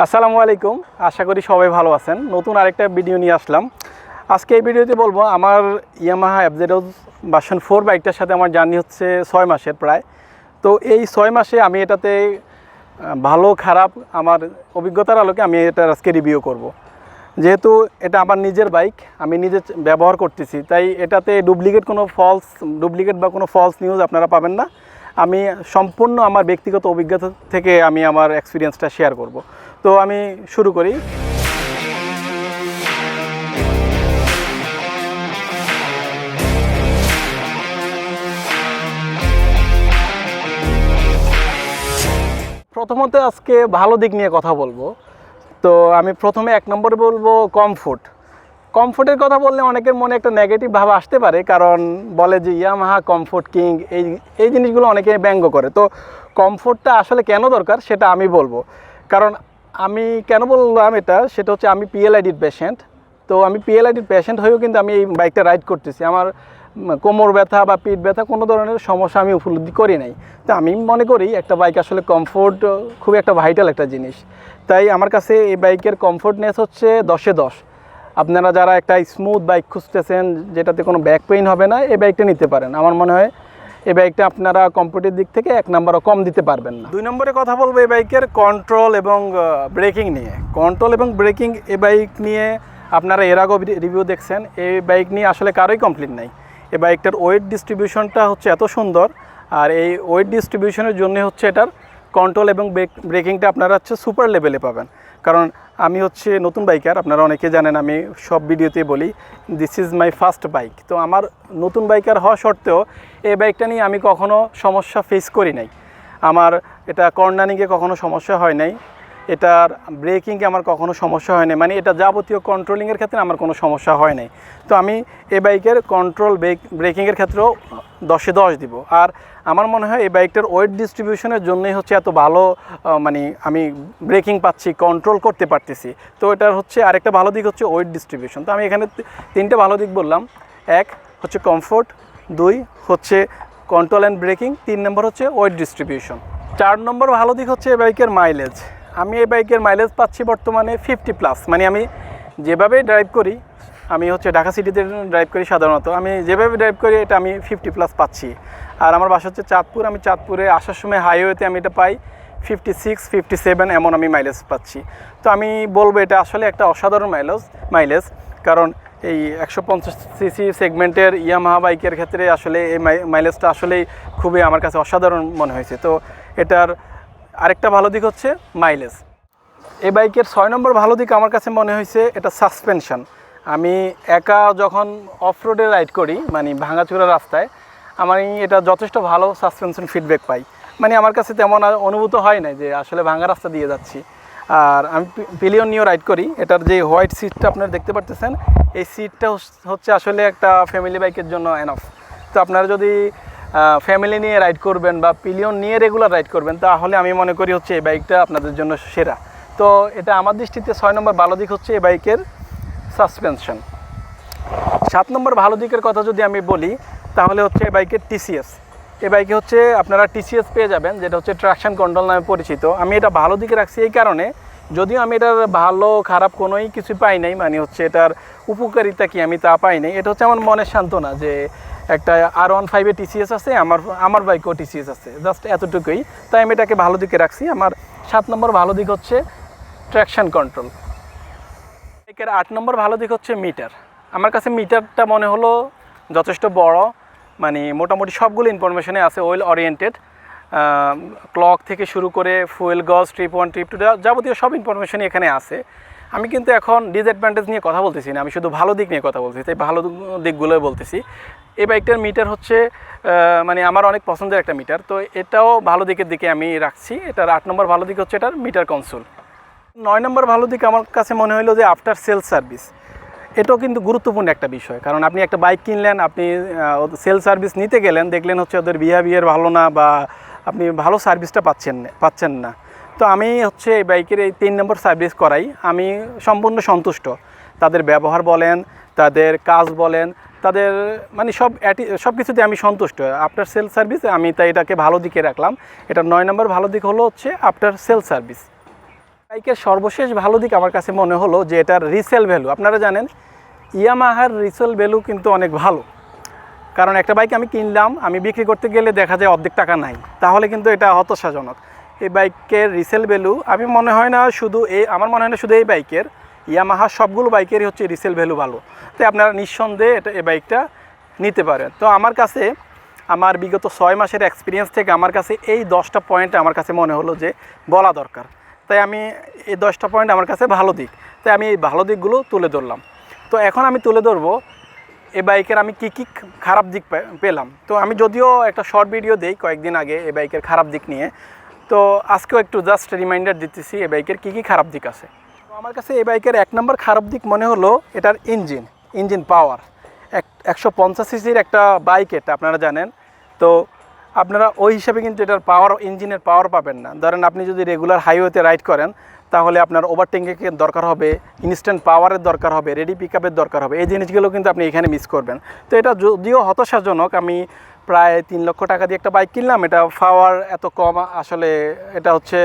আসসালামু আলাইকুম। আশা করি সবাই ভালো আছেন। নতুন আরেকটা ভিডিও নিয়ে আসলাম। আজকে এই ভিডিওতে বলব, আমার ইয়ামাহা অ্যাবজেডোজ বাসন ফোর বাইকটার সাথে আমার জার্নি হচ্ছে ছয় মাসের প্রায়। তো এই ছয় মাসে আমি এটাতে ভালো, খারাপ, আমার অভিজ্ঞতার আলোকে আমি এটা আজকে রিভিউ করব। যেহেতু এটা আমার নিজের বাইক আমি নিজে ব্যবহার করতেছি, তাই এটাতে ডুপ্লিকেট কোনো ফলস ডুপ্লিকেট বা কোনো ফলস নিউজ আপনারা পাবেন না। আমি সম্পূর্ণ আমার ব্যক্তিগত অভিজ্ঞতা থেকে আমি আমার এক্সপিরিয়েন্সটা শেয়ার করব। তো আমি শুরু করি। প্রথমত আজকে ভালো দিক নিয়ে কথা বলব। তো আমি প্রথমে এক নম্বরে বলব কমফোর্ট কমফোর্টের কথা বললে অনেকের মনে একটা নেগেটিভ ভাব আসতে পারে, কারণ বলে যে ইয়ামাহা কমফোর্ট কিং এই এই জিনিসগুলো অনেকে ব্যঙ্গ করে। তো কমফোর্টটা আসলে কেন দরকার সেটা আমি বলব। কারণ আমি কেন বললাম এটা? সেটা হচ্ছে আমি পিএলআইডির পেশেন্ট তো আমি পিএলআইডির পেশেন্ট হয়েও কিন্তু আমি এই বাইকটা রাইড করতেছি। আমার কোমর ব্যথা বা পিঠ ব্যথা কোনো ধরনের সমস্যা আমি উপলব্ধি করি নাই। তো আমি মনে করি একটা বাইক আসলে কমফোর্ট খুব একটা ভাইটাল একটা জিনিস। তাই আমার কাছে এই বাইকের কমফোর্টনেস হচ্ছে দশে দশ। আপনারা যারা একটা স্মুথ বাইক খুঁজতেছেন, যেটাতে কোনো ব্যাক পেইন হবে না, এই বাইকটা নিতে পারেন। আমার মনে হয় এই বাইকটা আপনারা কমফোর্টের দিক থেকে এক নাম্বারও কম দিতে পারবেন না। দুই নম্বরে কথা বলব এই বাইকের কন্ট্রোল এবং ব্রেকিং নিয়ে। কন্ট্রোল এবং ব্রেকিং এ বাইক নিয়ে আপনারা এর আগেও রিভিউ দেখছেন। এই বাইক নিয়ে আসলে কারোই কমপ্লিট নাই। এই বাইকটার ওয়েট ডিস্ট্রিবিউশনটা হচ্ছে এত সুন্দর, আর এই ওয়েট ডিস্ট্রিবিউশনের জন্য হচ্ছে এটার কন্ট্রোল এবং ব্রেকিংটা আপনারা হচ্ছে সুপার লেভেলে পাবেন। কারণ আমি হচ্ছে নতুন বাইকার আপনারা অনেকে জানেন, আমি সব ভিডিওতে বলি this is my first bike তো আমার নতুন বাইকার হওয়া সত্ত্বেও এই বাইকটা নিয়ে আমি কখনো সমস্যা ফেস করি নাই। আমার এটা কর্নারিংয়ে কখনো সমস্যা হয় নাই। এটার ব্রেকিংয়ে আমার কখনো সমস্যা হয় মানে এটা যাবতীয় কন্ট্রোলিংয়ের ক্ষেত্রে আমার কোনো সমস্যা হয় নাই। তো আমি এ বাইকের কন্ট্রোল ব্রেক ব্রেকিংয়ের ক্ষেত্রেও দশে দশ দিব। আর আমার মনে হয় এই বাইকটার ওয়েট ডিস্ট্রিবিউশনের জন্যই হচ্ছে এত ভালো মানে আমি ব্রেকিং পাচ্ছি কন্ট্রোল করতে পারতেছি। তো এটার হচ্ছে আরেকটা ভালো দিক হচ্ছে ওয়েট ডিস্ট্রিবিউশন তো আমি এখানে তিনটে ভালো দিক বললাম। এক হচ্ছে কমফোর্ট দুই হচ্ছে কন্ট্রোল অ্যান্ড ব্রেকিং তিন নম্বর হচ্ছে ওয়েট ডিস্ট্রিবিউশন চার নম্বর ভালো দিক হচ্ছে এই বাইকের মাইলেজ আমি এই বাইকের মাইলেজ পাচ্ছি বর্তমানে ফিফটি প্লাস মানে আমি যেভাবে ড্রাইভ করি, আমি হচ্ছে ঢাকা সিটিতে ড্রাইভ করি সাধারণত, আমি যেভাবে ড্রাইভ করি এটা আমি ফিফটি প্লাস পাচ্ছি। আর আমার বাসা হচ্ছে চাঁদপুর, আমি চাঁদপুরে আসার সময় হাইওয়েতে আমি এটা পাই ফিফটি সিক্স ফিফটি সেভেন এমন আমি মাইলেজ পাচ্ছি। তো আমি বলব এটা আসলে একটা অসাধারণ মাইলেজ মাইলেজ কারণ এই একশো পঞ্চাশ সিসি সেগমেন্টের ইয়ামাহা বাইকের ক্ষেত্রে আসলে এই মাইলেজটা আসলেই খুবই আমার কাছে অসাধারণ মনে হয়েছে। তো এটার আরেকটা ভালো দিক হচ্ছে মাইলেজ এই বাইকের ছয় নম্বর ভালো দিক আমার কাছে মনে হয়েছে, এটা সাসপেনশন আমি একা যখন অফ রোডে রাইড করি মানে ভাঙাচোরা রাস্তায় এই এটা যথেষ্ট ভালো সাসপেনশন ফিডব্যাক পাই। মানে আমার কাছে তেমন অনুভূত হয় না যে আসলে ভাঙা রাস্তা দিয়ে যাচ্ছি। আর আমি পিলিয়ন নিয়েও রাইড করি। এটার যে হোয়াইট সিটটা আপনারা দেখতে পারতেছেন, এই সিটটা হচ্ছে আসলে একটা ফ্যামিলি বাইকের জন্য এনাফ তো আপনারা যদি ফ্যামিলি নিয়ে রাইড করবেন বা পিলিয়ন নিয়ে রেগুলার রাইড করবেন, তাহলে আমি মনে করি হচ্ছে এই বাইকটা আপনাদের জন্য সেরা। তো এটা আমার দৃষ্টিতে ছয় নম্বর ভালো দিক হচ্ছে এই বাইকের সাসপেনশন সাত নম্বর ভালো দিকের কথা যদি আমি বলি, তাহলে হচ্ছে এই বাইকের টিসিএস এই বাইকে হচ্ছে আপনারা টিসিএস পেয়ে যাবেন, যেটা হচ্ছে ট্রাকশন কন্ট্রোল নামে পরিচিত। আমি এটা ভালো দিকে রাখছি এই কারণে, যদিও আমি এটার ভালো, খারাপ কোনোই কিছু পাই নাই মানে হচ্ছে এটার উপকারিতা কি আমি তা পাই নাই, এটা হচ্ছে আমার মনের সান্ত্বনা যে একটা আর ওয়ান ফাইভে টিসিএস আছে, আমার আমার বাইকেও টিসিএস আছে জাস্ট এতটুকুই। তাই আমি এটাকে ভালো দিকে রাখছি। আমার সাত নম্বর ভালো দিক হচ্ছে ট্র্যাকশন কন্ট্রোল বাইকের আট নম্বর ভালো দিক হচ্ছে মিটার আমার কাছে মিটারটা মনে হলো যথেষ্ট বড়। মানে মোটামুটি সবগুলো ইনফরমেশনে আছে ওয়েল ওরিয়েন্টেড ক্লক থেকে শুরু করে ফুয়েল গজ ট্রিপ ওয়ান ট্রিপ টু যাবতীয় সব ইনফরমেশনই এখানে আছে। আমি কিন্তু এখন ডিসঅ্যাডভান্টেজ নিয়ে কথা বলতেছি না, আমি শুধু ভালো দিক নিয়ে কথা বলতেছি, তাই ভালো দিকগুলোই বলতেছি। এই বাইকটার মিটার হচ্ছে মানে আমার অনেক পছন্দের একটা মিটার, তো এটাও ভালো দিকের দিকে আমি রাখছি। এটার আট নম্বর ভালো দিক হচ্ছে এটার মিটার কনসোল নয় নম্বর ভালো দিক আমার কাছে মনে হলো যে আফটার সেল সার্ভিস এটাও কিন্তু গুরুত্বপূর্ণ একটা বিষয়, কারণ আপনি একটা বাইক কিনলেন, আপনি সেল সার্ভিস নিতে গেলেন, দেখলেন হচ্ছে ওদের বিহেভিয়ার ভালো না বা আপনি ভালো সার্ভিসটা পাচ্ছেন পাচ্ছেন না। তো আমি হচ্ছে এই বাইকের এই তিন নম্বর সার্ভিস করাই। আমি সম্পূর্ণ সন্তুষ্ট। তাদের ব্যবহার বলেন, তাদের কাজ বলেন তাদের মানে সব অ্যাটি, সব কিছুতে আমি সন্তুষ্ট। আফটার সেল সার্ভিস আমি তাই এটাকে ভালো দিকে রাখলাম। এটা নয় নম্বর ভালো দিক হলো হচ্ছে আফটার সেল সার্ভিস বাইকের সর্বশেষ ভালো দিক আমার কাছে মনে হলো যে এটার রিসেল ভ্যালু আপনারা জানেন, ইয়ামাহার রিসেল ভ্যালু কিন্তু অনেক ভালো। কারণ একটা বাইক আমি কিনলাম, আমি বিক্রি করতে গেলে দেখা যায় অর্ধেক টাকা নাই। তাহলে কিন্তু এটা হতাশাজনক। এই বাইকের রিসেল ভ্যালু আমি মনে হয় না শুধু এই, আমার মনে হয় না শুধু এই বাইকের ইয়ামাহা সবগুলো বাইকেরই হচ্ছে রিসেল ভ্যালু ভালো। তাই আপনারা নিঃসন্দেহে এটা এই বাইকটা নিতে পারেন। তো আমার কাছে আমার বিগত ছয় মাসের এক্সপিরিয়েন্স থেকে আমার কাছে এই দশটা পয়েন্ট আমার কাছে মনে হলো যে বলা দরকার। তাই আমি এই দশটা পয়েন্ট আমার কাছে ভালো দিক। তাই আমি এই ভালো দিকগুলো তুলে ধরলাম। তো এখন আমি তুলে ধরবো এই বাইকের আমি কী কী খারাপ দিক পেলাম। তো আমি যদিও একটা শর্ট ভিডিও দেই কয়েকদিন আগে এই বাইকের খারাপ দিক নিয়ে। তো আজকেও একটু জাস্ট রিমাইন্ডার দিতেছি এই বাইকের কী কী খারাপ দিক আছে। তো আমার কাছে এই বাইকের এক নম্বর খারাপ দিক মনে হলো, এটার ইঞ্জিন ইঞ্জিন পাওয়ার এক, একশো পঞ্চাশ সিসির একটা বাইক এটা, আপনারা জানেন। তো আপনারা ওই হিসাবে কিন্তু এটার পাওয়ার ইঞ্জিনের পাওয়ার পাবেন না। ধরেন আপনি যদি রেগুলার হাইওয়েতে রাইড করেন, তাহলে আপনার ওভারটেকিংয়ের দরকার হবে ইনস্ট্যান্ট পাওয়ারের দরকার হবে রেডি পিক দরকার হবে। এই জিনিসগুলো কিন্তু আপনি এখানে মিস করবেন। তো এটা যদিও হতাশাজনক, আমি প্রায় তিন লক্ষ টাকা দিয়ে একটা বাইক কিনলাম, এটা পাওয়ার এত কম, আসলে এটা হচ্ছে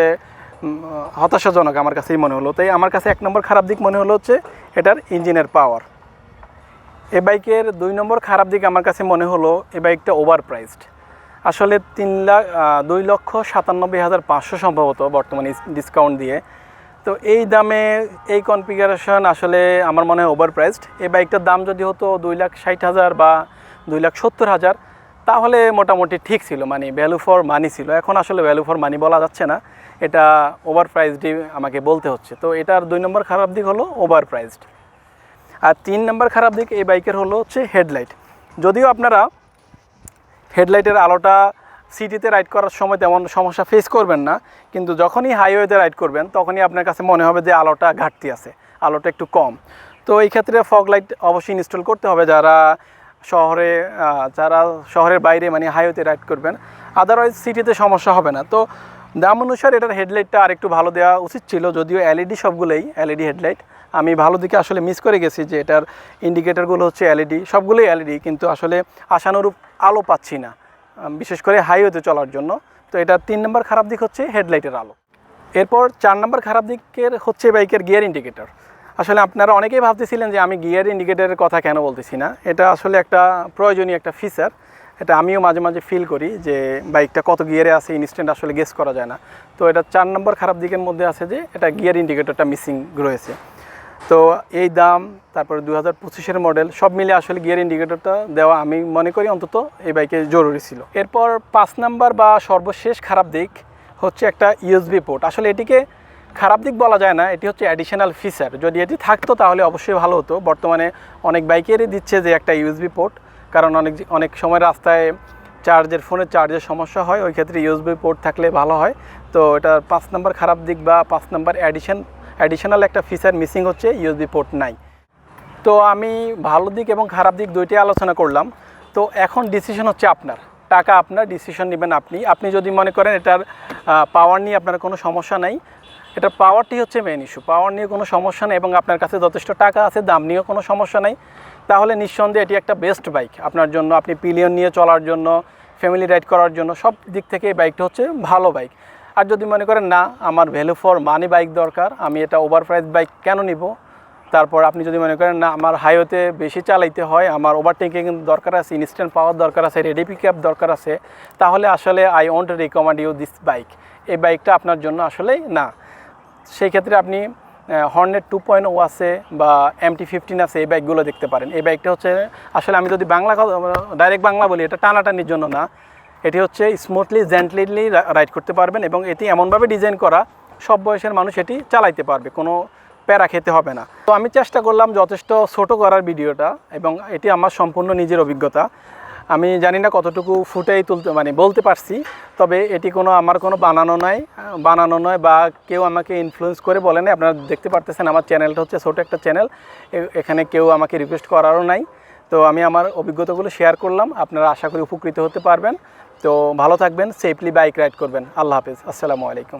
হতাশাজনক আমার কাছেই মনে হলো। তাই আমার কাছে এক নম্বর খারাপ দিক মনে হলো হচ্ছে এটার ইঞ্জিনের পাওয়ার এ বাইকের দুই নম্বর খারাপ দিক আমার কাছে মনে হলো এ বাইকটা ওভার প্রাইসড আসলে তিন লাখ দুই লক্ষ সাতানব্বই হাজার পাঁচশো সম্ভবত বর্তমানে ডিসকাউন্ট দিয়ে। তো এই দামে এই কনফিগারেশন আসলে আমার মনে হয় ওভার প্রাইসড এই বাইকটার দাম যদি হতো দুই লাখ ষাট হাজার বা দুই লাখ সত্তর হাজার তাহলে মোটামুটি ঠিক ছিল মানে ভ্যালু ফর মানি ছিল। এখন আসলে ভ্যালু ফর মানি বলা যাচ্ছে না, এটা ওভার প্রাইজডই আমাকে বলতে হচ্ছে। তো এটার দুই নম্বর খারাপ দিক হলো ওভার প্রাইজড আর তিন নম্বর খারাপ দিক এই বাইকের হলো হচ্ছে হেডলাইট যদিও আপনারা হেডলাইটের আলোটা সিটিতে রাইড করার সময় তেমন সমস্যা ফেস করবেন না, কিন্তু যখনই হাইওয়েতে রাইড করবেন, তখনই আপনার কাছে মনে হবে যে আলোটা ঘাটতি আছে, আলোটা একটু কম। তো এই ক্ষেত্রে ফগ লাইট অবশ্যই ইনস্টল করতে হবে। যারা শহরে যারা শহরের বাইরে মানে হাইওয়েতে রাইড করবেন আদারওয়াইজ সিটিতে সমস্যা হবে না। তো দাম অনুসারে এটার হেডলাইটটা আর একটু ভালো দেওয়া উচিত ছিল, যদিও এলইডি সবগুলোই এলইডি হেডলাইট। আমি ভালো দিকে আসলে মিস করে গেছি যে এটার ইন্ডিকেটারগুলো হচ্ছে এলইডি সবগুলোই এলইডি কিন্তু আসলে আশানুরূপ আলো পাচ্ছি না বিশেষ করে হাইওয়েতে চলার জন্য। তো এটা তিন নম্বর খারাপ দিক হচ্ছে হেডলাইটের আলো। এরপর চার নম্বর খারাপ দিকের হচ্ছে বাইকের গিয়ার ইন্ডিকেটর আসলে আপনারা অনেকেই ভাবতেছিলেন যে আমি গিয়ার ইন্ডিকেটারের কথা কেন বলতেছি না। এটা আসলে একটা প্রয়োজনীয় একটা ফিচার এটা আমিও মাঝে মাঝে ফিল করি যে বাইকটা কত গিয়ারে আছে ইনস্ট্যান্ট আসলে গেস করা যায় না। তো এটা চার নম্বর খারাপ দিকের মধ্যে আছে যে এটা গিয়ার ইন্ডিকেটরটা মিসিং রয়েছে। তো এই দাম, তারপরে দু হাজার পঁচিশের মডেল সব মিলে আসলে গিয়ার ইন্ডিকেটরটা দেওয়া আমি মনে করি অন্তত এই বাইকে জরুরি ছিল। এরপর পাঁচ নাম্বার বা সর্বশেষ খারাপ দিক হচ্ছে একটা ইউএসবি পোর্ট আসলে এটিকে খারাপ দিক বলা যায় না, এটি হচ্ছে অ্যাডিশনাল ফিচার যদি এটি থাকতো তাহলে অবশ্যই ভালো হতো। বর্তমানে অনেক বাইকেরই দিচ্ছে যে একটা ইউএসবি পোর্ট কারণ অনেক অনেক সময় রাস্তায় চার্জের ফোনের চার্জের সমস্যা হয়, ওই ক্ষেত্রে ইউএসবি পোর্ট থাকলে ভালো হয়। তো এটার পাঁচ নাম্বার খারাপ দিক বা পাঁচ নাম্বার অ্যাডিশন অ্যাডিশনাল একটা ফিচার মিসিং হচ্ছে ইউএসবি পোর্ট নাই। তো আমি ভালো দিক এবং খারাপ দিক দুইটাই আলোচনা করলাম। তো এখন ডিসিশন হচ্ছে আপনার। টাকা আপনার ডিসিশন নেবেন আপনি। আপনি যদি মনে করেন এটার পাওয়ার নিয়ে আপনার কোনো সমস্যা নাই এটার পাওয়ারটি হচ্ছে মেন ইস্যু পাওয়ার নিয়ে কোনো সমস্যা নেই এবং আপনার কাছে যথেষ্ট টাকা আছে, দাম নিয়েও কোনো সমস্যা নেই। তাহলে নিঃসন্দেহে এটি একটা বেস্ট বাইক আপনার জন্য, আপনি পিলিয়ন নিয়ে চলার জন্য ফ্যামিলি রাইড করার জন্য, সব দিক থেকে এই বাইকটা হচ্ছে ভালো বাইক আর যদি মনে করেন, না, আমার ভ্যালু ফর মানি বাইক দরকার, আমি এটা ওভার প্রাইস বাইক কেন নিব? তারপর আপনি যদি মনে করেন, না, আমার হাইওয়েতে বেশি চালাইতে হয়, আমার ওভারটেকিং দরকার আছে ইনস্ট্যান্ট পাওয়ার দরকার আছে রেডি পিক দরকার আছে, তাহলে আসলে I want recommend you this bike এই বাইকটা আপনার জন্য আসলেই না। সেই ক্ষেত্রে আপনি হর্নেট টু পয়েন্ট ও আছে বা এমটি ফিফটিন আছে এই বাইকগুলো দেখতে পারেন। এই বাইকটা হচ্ছে, আসলে আমি যদি বাংলা ডাইরেক্ট বাংলা বলি, এটা টানাটানির জন্য না। এটি হচ্ছে স্মুথলি জেন্টলি রাইড করতে পারবেন এবং এটি এমনভাবে ডিজাইন করা, সব বয়সের মানুষ এটি চালাইতে পারবে, কোনো প্যারা খেতে হবে না। তো আমি চেষ্টা করলাম যথেষ্ট ছোট করার ভিডিওটা এবং এটি আমার সম্পূর্ণ নিজের অভিজ্ঞতা। আমি জানি না কতটুকু ফুটেই তুলতে মানে বলতে পারছি, তবে এটি কোনো আমার কোনো বানানো নয় বানানো নয় বা কেউ আমাকে ইনফ্লুয়েন্স করে বলে নাই। আপনারা দেখতে পারতেছেন আমার চ্যানেলটা হচ্ছে ছোটো একটা চ্যানেল এখানে কেউ আমাকে রিকোয়েস্ট করারও নাই। তো আমি আমার অভিজ্ঞতাগুলো শেয়ার করলাম। আপনারা আশা করি উপকৃত হতে পারবেন। তো ভালো থাকবেন সেফলি বাইক রাইড করবেন। আল্লাহ হাফিজ। আসসালামু আলাইকুম।